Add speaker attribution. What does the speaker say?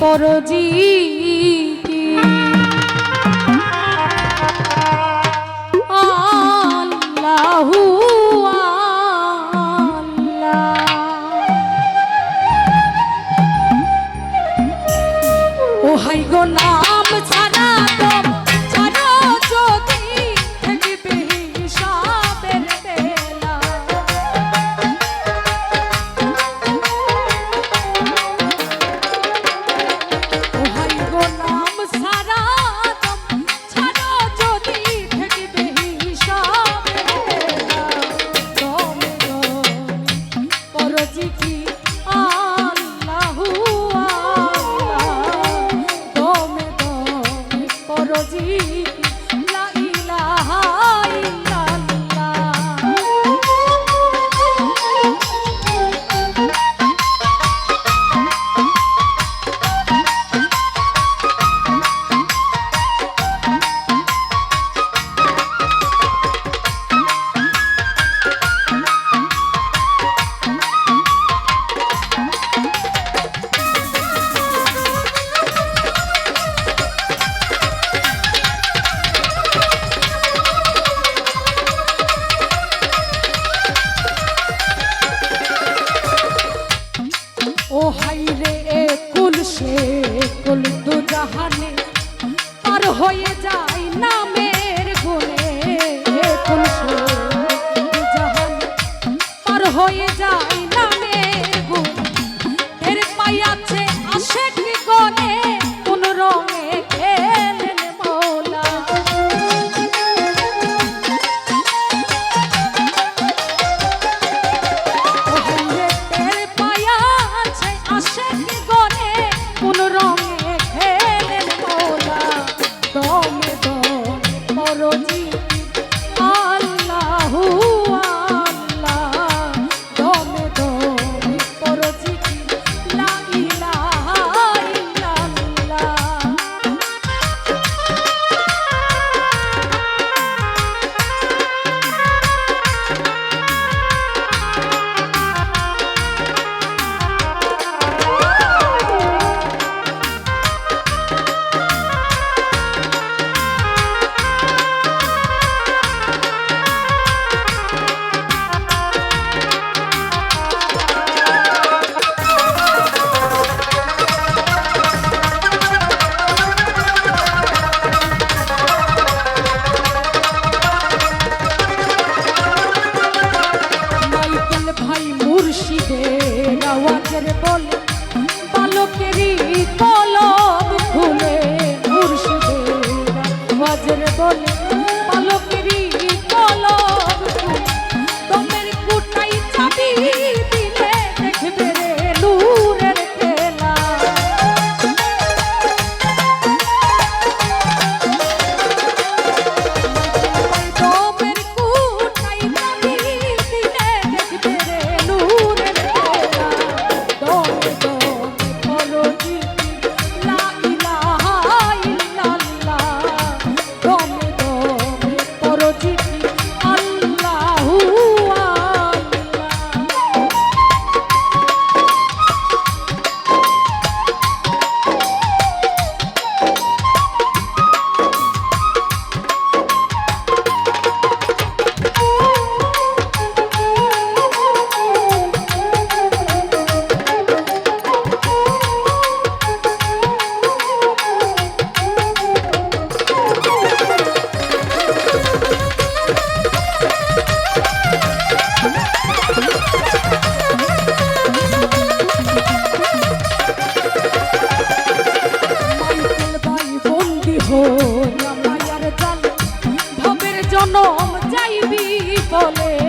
Speaker 1: পরজি আল্লাহু আল্লাহ। ও হাই গো নাম ও হাইরে এ কুল সে, কুল দু জাহানে। পার হয়ে যায় নামের গুণে কুল সে জাহানে। পার হয়ে যায় করে বলে যাইবি বলে।